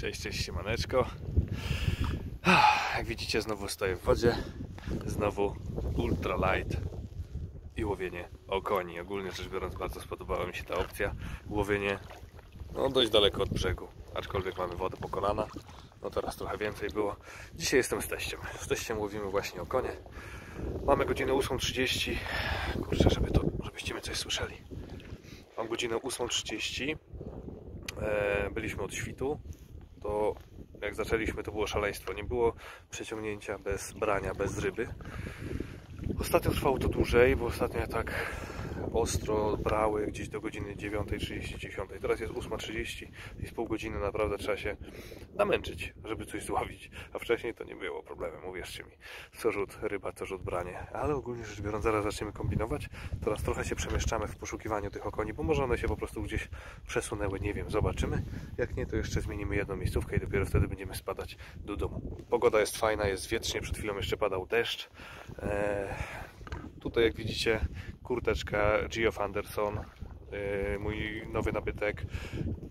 Cześć, cześć, siemaneczko. Jak widzicie, znowu stoję w wodzie. Znowu ultralight i łowienie okoni. Ogólnie rzecz biorąc, bardzo spodobała mi się ta opcja. Łowienie no, dość daleko od brzegu, aczkolwiek mamy wodę pokonana. No teraz trochę więcej było. Dzisiaj jestem z teściem. Z teściem łowimy właśnie okonie. Mamy godzinę 8.30. Kurczę, żeby to, żebyście mnie coś słyszeli. Mam godzinę 8.30. E, byliśmy od świtu. To jak zaczęliśmy, to było szaleństwo. Nie było przeciągnięcia bez brania, bez ryby. Ostatnio trwało to dłużej, bo ostatnio tak ostro brały gdzieś do godziny 9.30, 10. Teraz jest 8.30 i z pół godziny naprawdę trzeba się namęczyć, żeby coś złowić. A wcześniej to nie było problemem, uwierzcie mi. Co rzut ryba, co rzut branie. Ale ogólnie rzecz biorąc, zaraz zaczniemy kombinować. Teraz trochę się przemieszczamy w poszukiwaniu tych okoni, bo może one się po prostu gdzieś przesunęły, nie wiem, zobaczymy. Jak nie, to jeszcze zmienimy jedną miejscówkę i dopiero wtedy będziemy spadać do domu. Pogoda jest fajna, jest wietrznie, przed chwilą jeszcze padał deszcz. Eee, tutaj jak widzicie kurteczka Geoff Anderson, eee, mój nowy nabytek.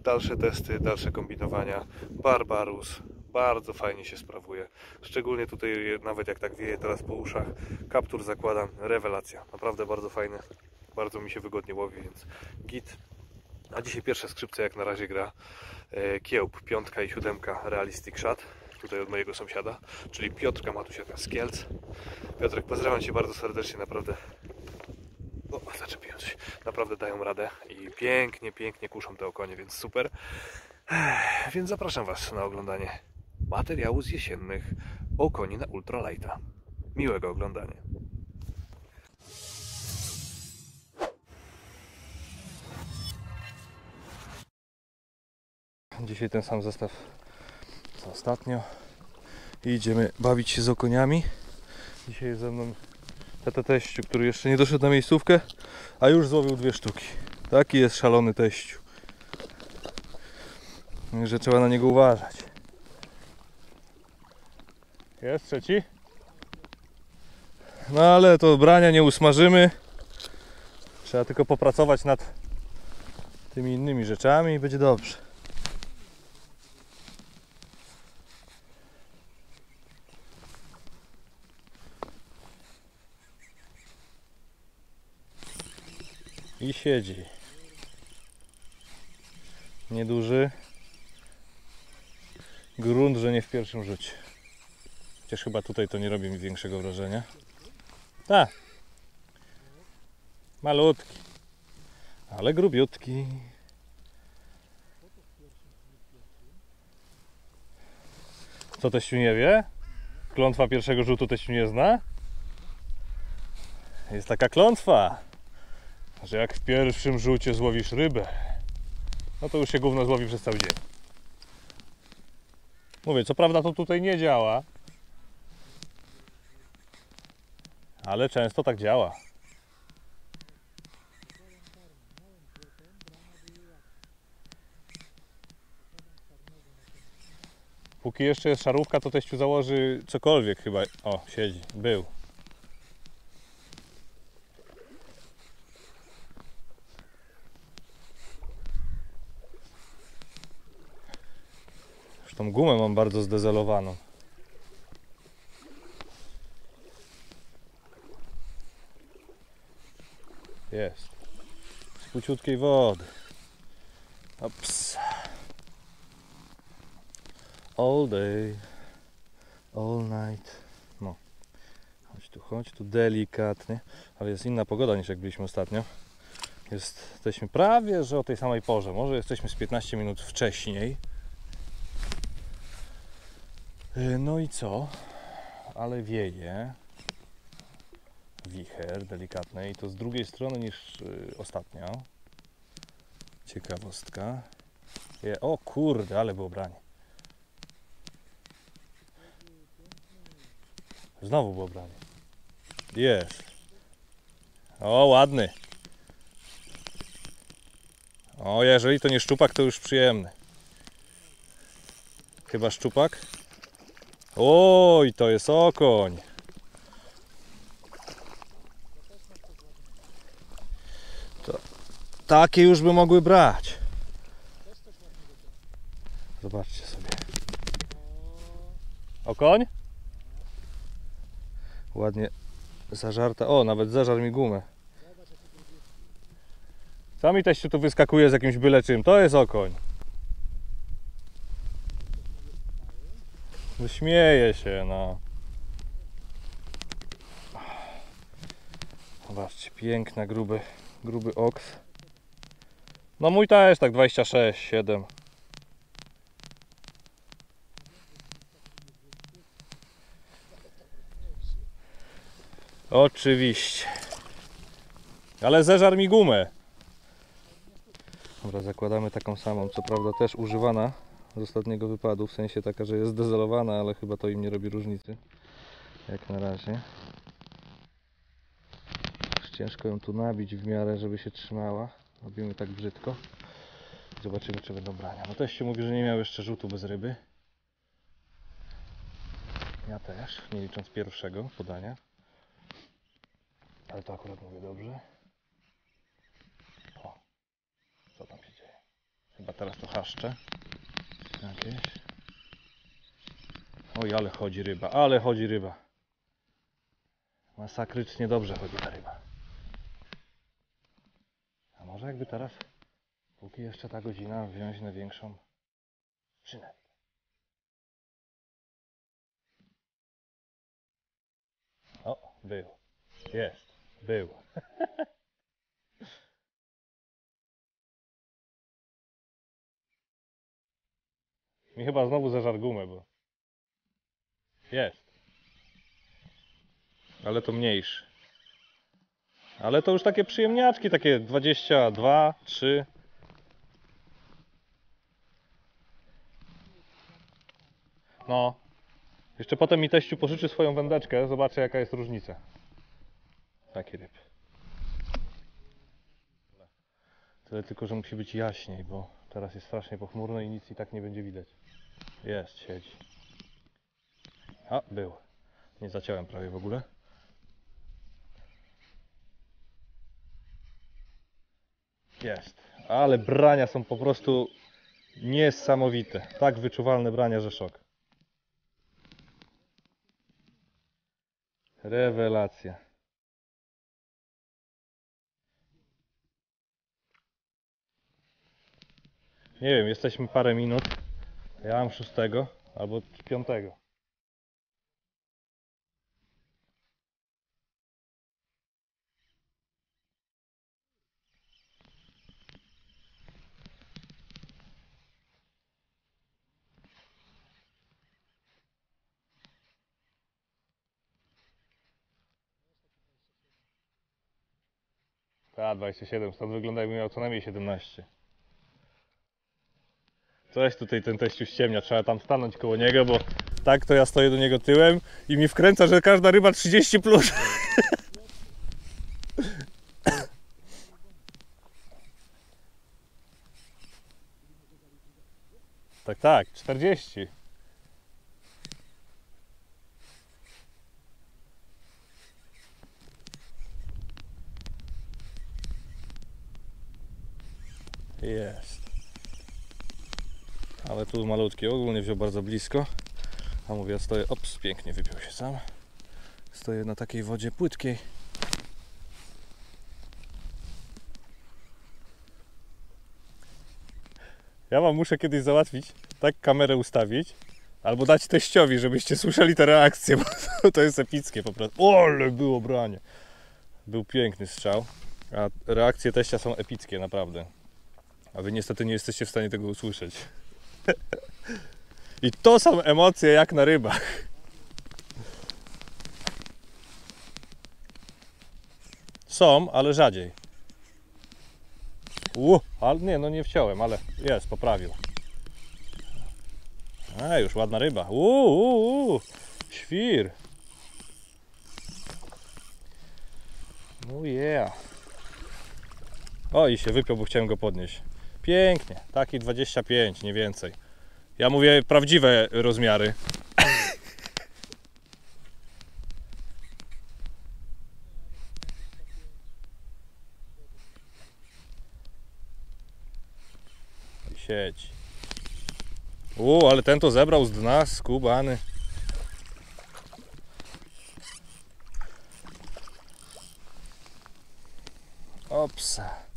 Dalsze testy, dalsze kombinowania. Barbarus, bardzo fajnie się sprawuje. Szczególnie tutaj, nawet jak tak wieje teraz po uszach, kaptur zakładam, rewelacja. Naprawdę bardzo fajny, bardzo mi się wygodnie łowi, więc git. A dzisiaj pierwsze skrzypce jak na razie gra e, Kiełb, piątka i siódemka Realistic Shot. Tutaj od mojego sąsiada, czyli Piotrka Matusiaka z Kielc. Piotrek, pozdrawiam Cię bardzo serdecznie, naprawdę. O, zaczepiłem coś. Naprawdę dają radę i pięknie, pięknie kuszą te okonie, więc super. Więc zapraszam Was na oglądanie materiału z jesiennych o koni na ultralighta. Miłego oglądania. Dzisiaj ten sam zestaw co ostatnio. I idziemy bawić się z okoniami. Dzisiaj jest ze mną tata teściu, który jeszcze nie doszedł na miejscówkę, a już złowił dwie sztuki. Taki jest szalony teściu. Że trzeba na niego uważać. Jest trzeci? No ale to brania nie usmażymy. Trzeba tylko popracować nad tymi innymi rzeczami i będzie dobrze. I siedzi. Nieduży. Grunt, że nie w pierwszym rzucie. Chociaż chyba tutaj to nie robi mi większego wrażenia. Tak. Malutki. Ale grubiutki. Co teściu nie wie? Klątwa pierwszego rzutu teściu nie zna? Jest taka klątwa że jak w pierwszym rzucie złowisz rybę, no to już się gówno złowi przez cały dzień. Mówię, co prawda to tutaj nie działa, ale często tak działa. Póki jeszcze jest szarówka, to teściu założy cokolwiek chyba. O, siedzi, był. Tą gumę mam bardzo zdezelowaną. Jest. Z wody. Ops. All day. All night. No. Chodź tu, chodź tu delikatnie. Ale jest inna pogoda niż jak byliśmy ostatnio. Jest, jesteśmy prawie, że o tej samej porze. Może jesteśmy z 15 minut wcześniej. Y, No i co? Ale wieje. Wicher delikatny i to z drugiej strony niż y, ostatnio. Ciekawostka. Je, o kurde, ale było branie. Znowu było branie. Jest. O, ładny. O, jeżeli to nie szczupak, to już przyjemny. Chyba szczupak? Oj, to jest okoń. To, takie już by mogły brać. Zobaczcie sobie. Okoń? Ładnie zażarta. O, nawet zażar mi gumę. Co mi teściu tu wyskakuje z jakimś byle czym? To jest okoń. No Śmieje się, no. Zobaczcie, piękna, gruby, gruby oks. No mój też tak 26, 7. Oczywiście. Ale zeżar mi gumę. Dobra, zakładamy taką samą, co prawda też używana z ostatniego wypadu, w sensie taka, że jest zdezelowana, ale chyba to im nie robi różnicy. Jak na razie. Ciężko ją tu nabić w miarę, żeby się trzymała. Robimy tak brzydko. Zobaczymy, czy będą brania. No też się mówi, że nie miał jeszcze rzutu bez ryby. Ja też, nie licząc pierwszego podania. Ale to akurat mówię dobrze. O, co tam się dzieje? Chyba teraz to haszcze. Jakieś. Oj, ale chodzi ryba, ale chodzi ryba. Masakrycznie dobrze chodzi ta ryba. A może jakby teraz, póki jeszcze ta godzina, wziąć na większą przynętę. O, był. Jest. Był. Mi chyba znowu zażar gumę, bo... Jest. Ale to mniejszy. Ale to już takie przyjemniaczki, takie 22, 3. No. Jeszcze potem mi teściu pożyczy swoją wędeczkę, zobaczę jaka jest różnica. Taki ryb. Tyle tylko, że musi być jaśniej, bo teraz jest strasznie pochmurno i nic i tak nie będzie widać. Jest, siedzi. A, był. Nie zaciąłem prawie w ogóle. Jest. Ale brania są po prostu niesamowite. Tak wyczuwalne brania, że szok. Rewelacja. Nie wiem, jesteśmy parę minut. Ja mam szóstego albo piątego. Tak, 27, stąd wygląda jakby miał co najmniej 17. Coś tutaj ten teściu ściemnia, trzeba tam stanąć koło niego, bo tak to ja stoję do niego tyłem i mi wkręca, że każda ryba 30 plus. Tak, tak, 40. Jest. Ale tu malutki, ogólnie wziął bardzo blisko. A mówię, ja stoję, ops, pięknie wypiął się sam. Stoję na takiej wodzie płytkiej. Ja wam muszę kiedyś załatwić, tak kamerę ustawić, albo dać teściowi, żebyście słyszeli te reakcje, bo to, jest epickie po prostu. O, ale było branie. Był piękny strzał, a reakcje teścia są epickie, naprawdę. A wy niestety nie jesteście w stanie tego usłyszeć. I to są emocje jak na rybach. Są, ale rzadziej. U, ale nie, no nie wciąłem, ale jest, poprawił. A, już ładna ryba. Uuu, świr. No yeah. O, i się wypiął, bo chciałem go podnieść. Pięknie, taki 25, nie więcej. Ja mówię prawdziwe rozmiary. Sieć. U, ale ten to zebrał z dna, skubany. Opsa.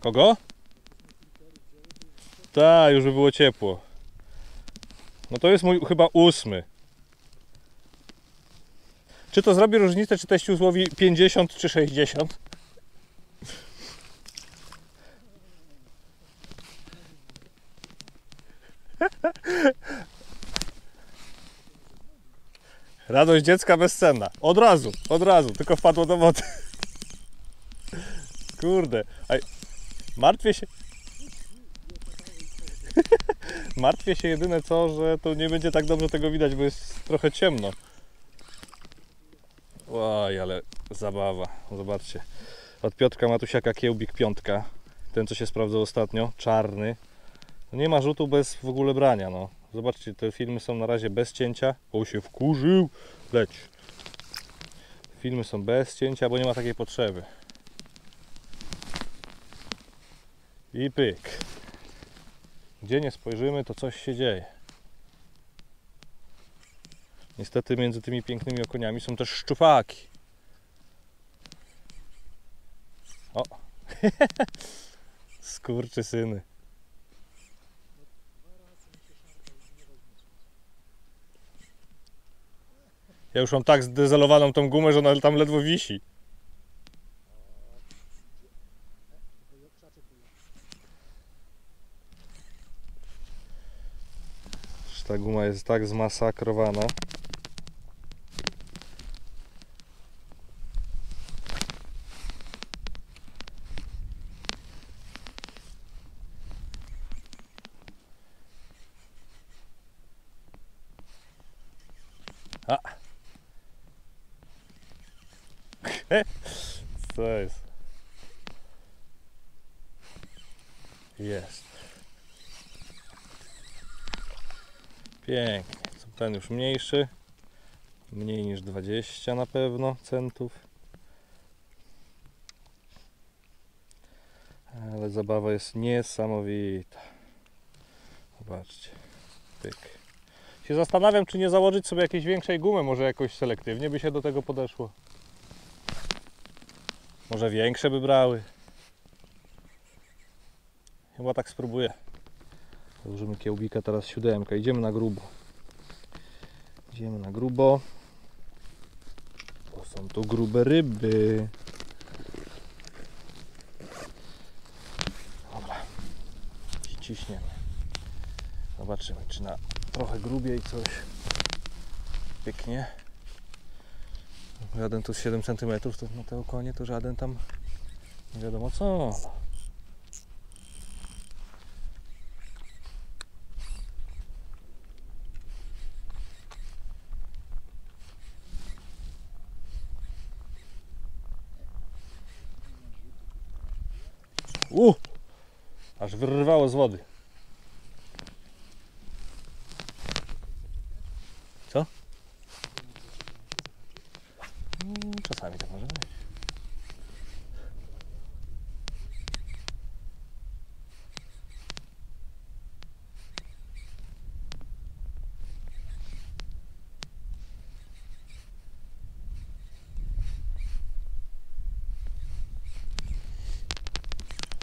Kogo? Tak, już by było ciepło. No to jest mój chyba ósmy. Czy to zrobi różnicę, czy teściu złowi 50 czy 60? Radość dziecka bezcenna. Od razu, od razu, tylko wpadło do wody. Kurde. Martwię się. martwię się jedyne co, że to nie będzie tak dobrze tego widać, bo jest trochę ciemno. Oj, ale zabawa. Zobaczcie. Od Piotrka Matusiaka kiełbik piątka. Ten, co się sprawdzał ostatnio. Czarny. No Nie ma rzutu bez w ogóle brania, no. Zobaczcie, te filmy są na razie bez cięcia. O, się wkurzył. Leć. Filmy są bez cięcia, bo nie ma takiej potrzeby. I pyk. Gdzie nie spojrzymy, to coś się dzieje. Niestety między tymi pięknymi okoniami są też szczupaki. O! Skurczy syny. Ja już mam tak zdezelowaną tą gumę, że ona tam ledwo wisi. Guma jest tak zmasakrowana. A. Co jest? Jest. Pięknie. Ten już mniejszy. Mniej niż 20 na pewno centów. Ale zabawa jest niesamowita. Zobaczcie. Pyk. Się zastanawiam, czy nie założyć sobie jakiejś większej gumy, może jakoś selektywnie by się do tego podeszło. Może większe by brały. Chyba tak spróbuję. Założymy kiełbika, teraz siódemka. Idziemy na grubo. Idziemy na grubo. Bo są to grube ryby. Dobra. Ciśniemy. Zobaczymy, czy na trochę grubiej coś pięknie. Żaden tu z 7 cm, to na te okonie to żaden tam nie wiadomo co. U! Aż wyrwało z wody. Co? Czasami tak może być.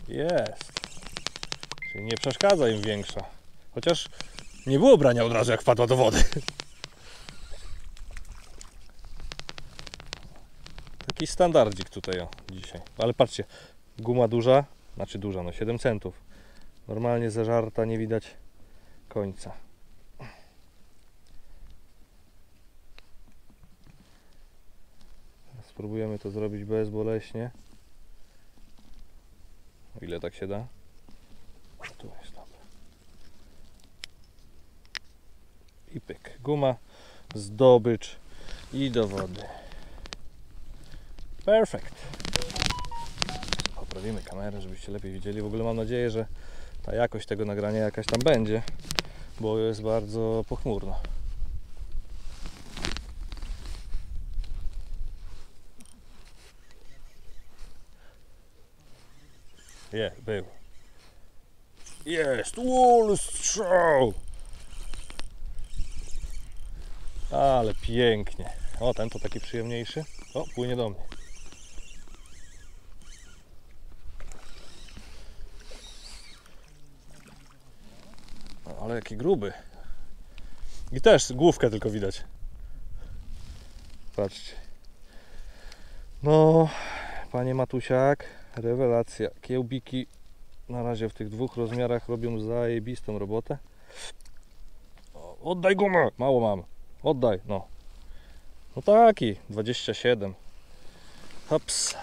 Jest. Czyli nie przeszkadza im większa. Chociaż nie było brania od razu jak wpadła do wody. Taki standardzik tutaj o, dzisiaj. Ale patrzcie, guma duża, znaczy duża, no 7 centów. Normalnie zażarta, nie widać końca. Spróbujemy to zrobić bezboleśnie. Ile tak się da. Tu jest dobra. I pyk. Guma, zdobycz i do wody. Perfect. Poprawimy kamerę, żebyście lepiej widzieli. W ogóle mam nadzieję, że ta jakość tego nagrania jakaś tam będzie, bo jest bardzo pochmurno. Je, był. Jest! Ul! Ale pięknie. O, ten to taki przyjemniejszy. O, płynie do mnie. O, ale jaki gruby. I też główkę tylko widać. Patrzcie. No, panie Matusiak, rewelacja. Kiełbiki na razie w tych dwóch rozmiarach robią zajebistą robotę. Oddaj gumę! Mało mam. Oddaj, no. No taki, 27. Hops.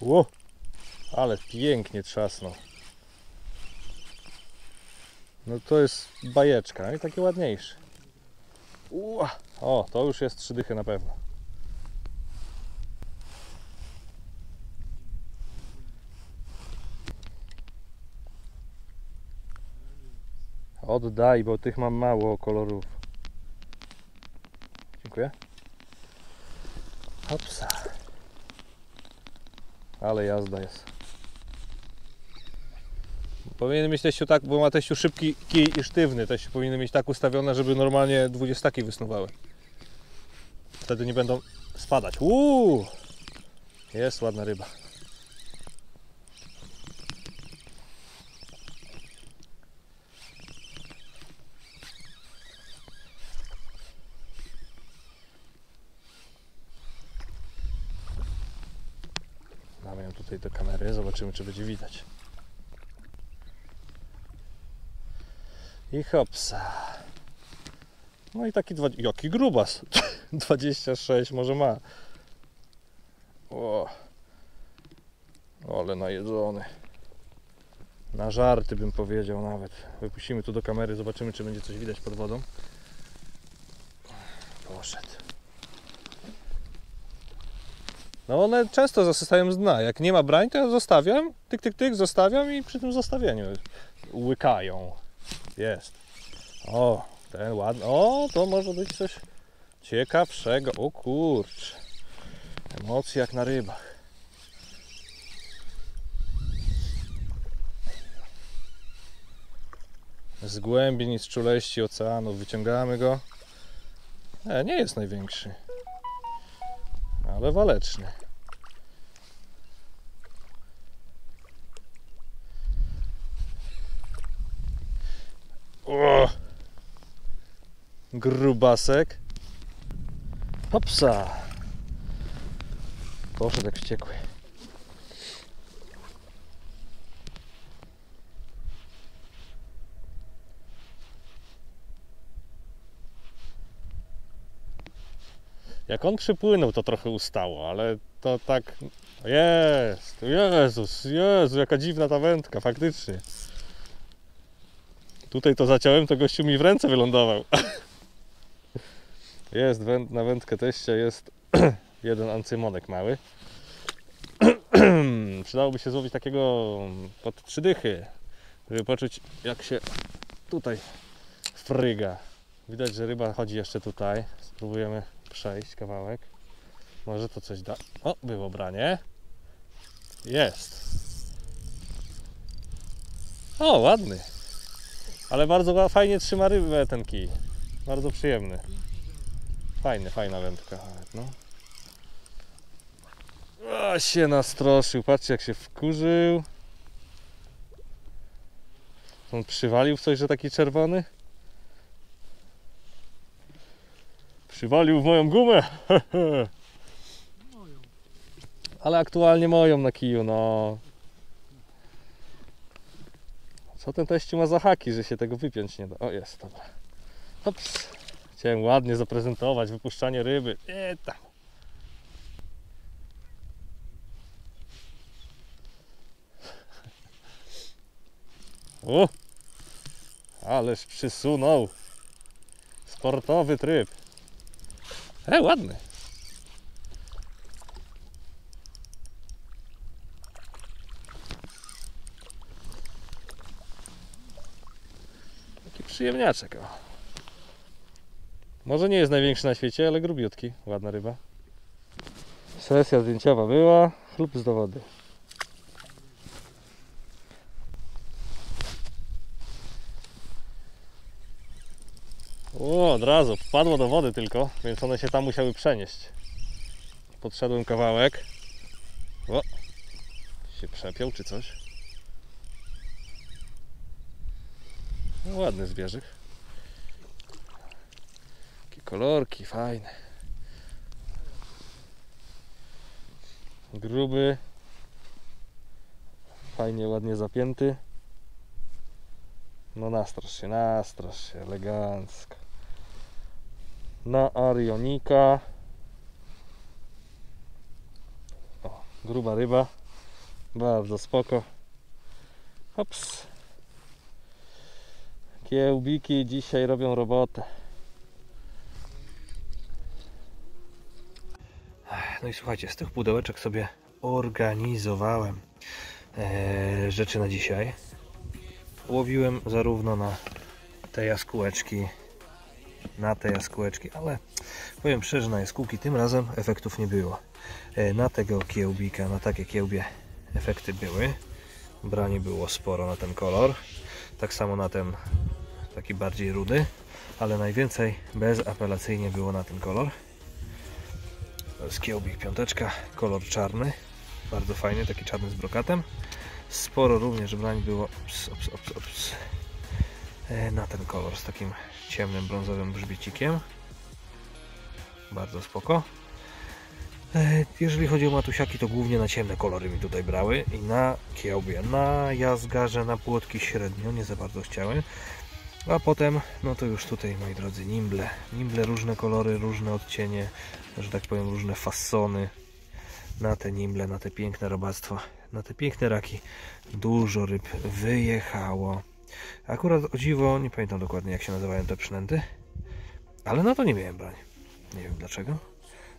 Ło, ale pięknie trzasnął. No to jest bajeczka i taki ładniejszy. Ua. O, to już jest trzy dychy na pewno. Oddaj, bo tych mam mało kolorów. Dziękuję. Hopsa. Ale jazda jest. Powinien mieć teściu tak, bo ma teściu szybki kij i sztywny. Teściu powinien mieć tak ustawione, żeby normalnie dwudziestaki wysnuwały. Wtedy nie będą spadać. Uuu! Jest ładna ryba. Damy ją tutaj do kamery, zobaczymy czy będzie widać. I hopsa. No i taki. Jaki grubas. 26 może ma. O. Ale najedzony. Na żarty bym powiedział nawet. Wypuścimy tu do kamery, zobaczymy czy będzie coś widać pod wodą. Poszedł. No one często zasysają z dna. Jak nie ma brań, to ja zostawiam. Tyk, tyk, tyk, zostawiam i przy tym zostawieniu łykają. Jest. O, ten ładny. O, to może być coś ciekawszego. O kurcz. Emocje jak na rybach. Z głębin i z czuleści oceanu wyciągamy go. E, nie jest największy. Ale waleczny. O! Grubasek. Hopsa. Poszedł jak wściekły. Jak on przypłynął, to trochę ustało, ale to tak. Jest! Jezus, Jezu, jaka dziwna ta wędka, faktycznie. Tutaj to zaciąłem, to gościu mi w ręce wylądował. Jest na wędkę teścia jest jeden ancymonek mały. Przydałoby się złowić takiego pod trzy dychy, żeby poczuć jak się tutaj fryga. Widać, że ryba chodzi jeszcze tutaj. Spróbujemy przejść kawałek. Może to coś da. O, było branie. Jest. O, ładny. Ale bardzo fajnie trzyma rybę ten kij. Bardzo przyjemny. Fajny, fajna wędka. nawet, No. O, się nastroszył. Patrzcie jak się wkurzył. On przywalił w coś, że taki czerwony? Przywalił w moją gumę. Ale aktualnie moją na kiju, no. Co ten teściu ma za haki, że się tego wypiąć nie da? O, jest, dobra. Hops. Chciałem ładnie zaprezentować wypuszczanie ryby. Nie tam. O! Ależ przysunął. Sportowy tryb. E, ładny. Przyjemniaczek. O. Może nie jest największy na świecie, ale grubiutki. Ładna ryba. Sesja zdjęciowa była. Chlub z dowody. O, od razu. Wpadło do wody tylko, więc one się tam musiały przenieść. Podszedłem kawałek. O, się przepiął czy coś. No, ładny zwierzyk. Kolorki fajne. Gruby. Fajnie, ładnie zapięty. No nastrasz się, nastrasz się, elegancko. Na Arionika. O, gruba ryba. Bardzo spoko. Hops. Kiełbiki dzisiaj robią robotę. No i słuchajcie, z tych pudełeczek sobie organizowałem e, rzeczy na dzisiaj. Łowiłem zarówno na te jaskółeczki, na te jaskółeczki, ale powiem szczerze, na jaskółki tym razem efektów nie było. E, na tego kiełbika, na takie kiełbie efekty były. Branie było sporo na ten kolor. Tak samo na ten taki bardziej rudy, ale najwięcej bezapelacyjnie było na ten kolor. To jest kiełbik piąteczka, kolor czarny. Bardzo fajny, taki czarny z brokatem. Sporo również brań było e, na ten kolor z takim ciemnym brązowym grzbiecikiem. Bardzo spoko. E, Jeżeli chodzi o matusiaki, to głównie na ciemne kolory mi tutaj brały i na kiełbie, na jazgarze, na płotki średnio, nie za bardzo chciałem. A potem, no to już tutaj, moi drodzy, nimble. Nimble, różne kolory, różne odcienie, że tak powiem, różne fasony. Na te nimble, na te piękne robactwa, na te piękne raki dużo ryb wyjechało. Akurat o dziwo, nie pamiętam dokładnie jak się nazywają te przynęty, ale na to nie miałem brań. Nie wiem dlaczego.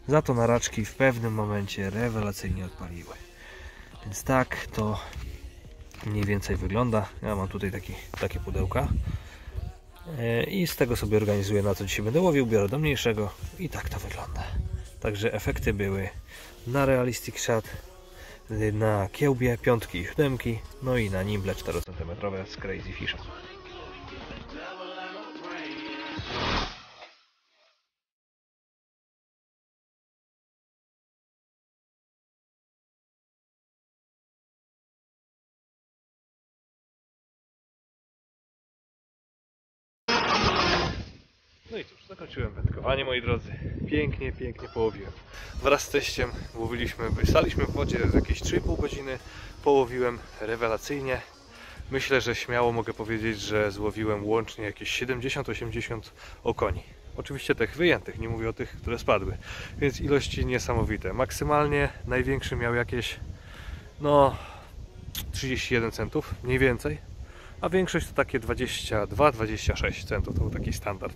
Za to na raczki w pewnym momencie rewelacyjnie odpaliły. Więc tak to mniej więcej wygląda. Ja mam tutaj taki, takie pudełka. E, I z tego sobie organizuję na co dzisiaj będę łowił, biorę do mniejszego i tak to wygląda. Także efekty były na Realistic y, na kiełbie piątki i siódemki, no i na nimble 4 cm z Crazy Fisha. Zakończyłem wędkowanie moi drodzy. Pięknie, pięknie połowiłem. Wraz z teściem łowiliśmy, staliśmy w wodzie jakieś 3,5 godziny. Połowiłem rewelacyjnie. Myślę, że śmiało mogę powiedzieć, że złowiłem łącznie jakieś 70-80 okoni. Oczywiście tych wyjętych, nie mówię o tych, które spadły. Więc ilości niesamowite. Maksymalnie największy miał jakieś no 31 centów, mniej więcej a większość to takie 22-26 centów, to był taki standard.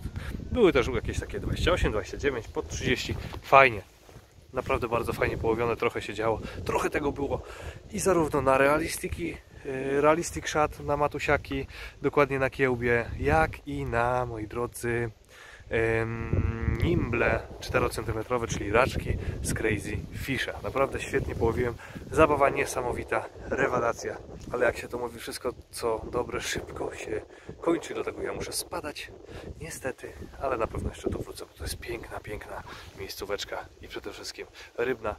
Były też jakieś takie 28, 29, pod 30, fajnie. Naprawdę bardzo fajnie połowione, trochę się działo. Trochę tego było i zarówno na realistiki, yy, realistic shot, na matusiaki, dokładnie na kiełbie, jak i na, moi drodzy, nimble 4 cm, czyli raczki z Crazy Fisha. Naprawdę świetnie połowiłem. Zabawa niesamowita, rewelacja. Ale jak się to mówi, wszystko co dobre szybko się kończy. Do tego ja muszę spadać. Niestety, ale na pewno jeszcze tu wrócę, bo to jest piękna, piękna miejscóweczka i przede wszystkim rybna.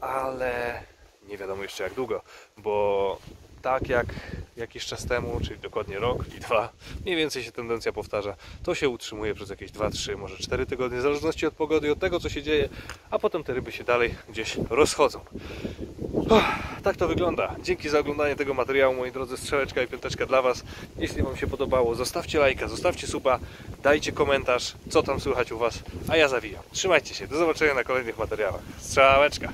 Ale nie wiadomo jeszcze jak długo, bo tak jak jakiś czas temu, czyli dokładnie rok i dwa, mniej więcej się tendencja powtarza. To się utrzymuje przez jakieś 2-3, może 4 tygodnie, w zależności od pogody i od tego, co się dzieje, a potem te ryby się dalej gdzieś rozchodzą. Uff, tak to wygląda. Dzięki za oglądanie tego materiału, moi drodzy, strzałeczka i piąteczka dla Was. Jeśli Wam się podobało, zostawcie lajka, zostawcie suba, dajcie komentarz, co tam słychać u Was, a ja zawijam. Trzymajcie się, do zobaczenia na kolejnych materiałach. Strzałeczka!